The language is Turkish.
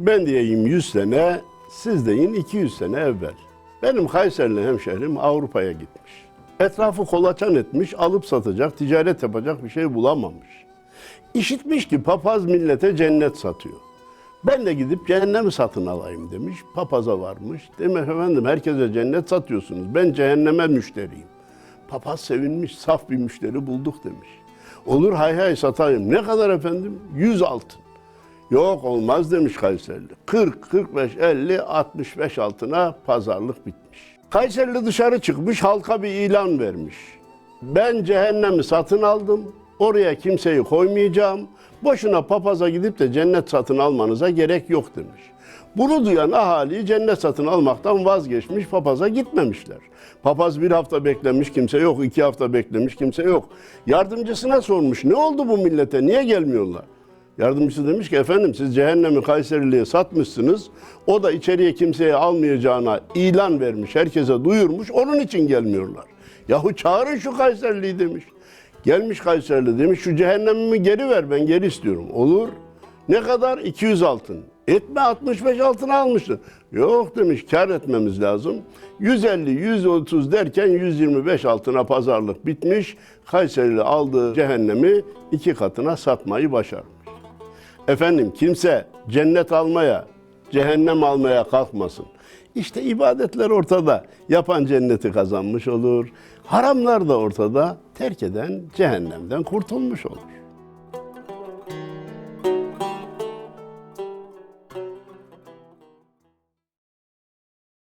Ben diyeyim 100 sene, siz deyin 200 sene evvel. Benim Kayserili hemşehrim Avrupa'ya gitmiş. Etrafı kolaçan etmiş, alıp satacak, ticaret yapacak bir şey bulamamış. İşitmiş ki papaz millete cennet satıyor. Ben de gidip cehennemi satın alayım demiş. Papaza varmış. Demek efendim herkese cennet satıyorsunuz. Ben cehenneme müşteriyim. Papaz sevinmiş, saf bir müşteri bulduk demiş. Olur hay hay satayım. Ne kadar efendim? 100 altın. Yok olmaz demiş Kayserili. 40, 45, 50, 65 altına pazarlık bitmiş. Kayserili dışarı çıkmış halka bir ilan vermiş. Ben cehennemi satın aldım. Oraya kimseyi koymayacağım. Boşuna papaza gidip de cennet satın almanıza gerek yok demiş. Bunu duyan ahali cennet satın almaktan vazgeçmiş, papaza gitmemişler. Papaz bir hafta beklemiş, kimse yok. iki hafta beklemiş, kimse yok. Yardımcısına sormuş, ne oldu bu millete, niye gelmiyorlar? Yardımcısı demiş ki efendim siz cehennemi Kayserili'ye satmışsınız. O da içeriye kimseye almayacağına ilan vermiş, herkese duyurmuş. Onun için gelmiyorlar. Yahu çağırın şu Kayserili'yi demiş. Gelmiş Kayserili demiş şu cehennemimi geri ver ben geri istiyorum. Olur. Ne kadar? 200 altın. Etme 65 altın almıştı. Yok demiş kar etmemiz lazım. 150, 130 derken 125 altına pazarlık bitmiş. Kayserili aldığı cehennemi iki katına satmayı başarmış. Efendim kimse cennet almaya, cehennem almaya kalkmasın. İşte ibadetler ortada. Yapan cenneti kazanmış olur. Haramlar da ortada. Terk eden cehennemden kurtulmuş olur.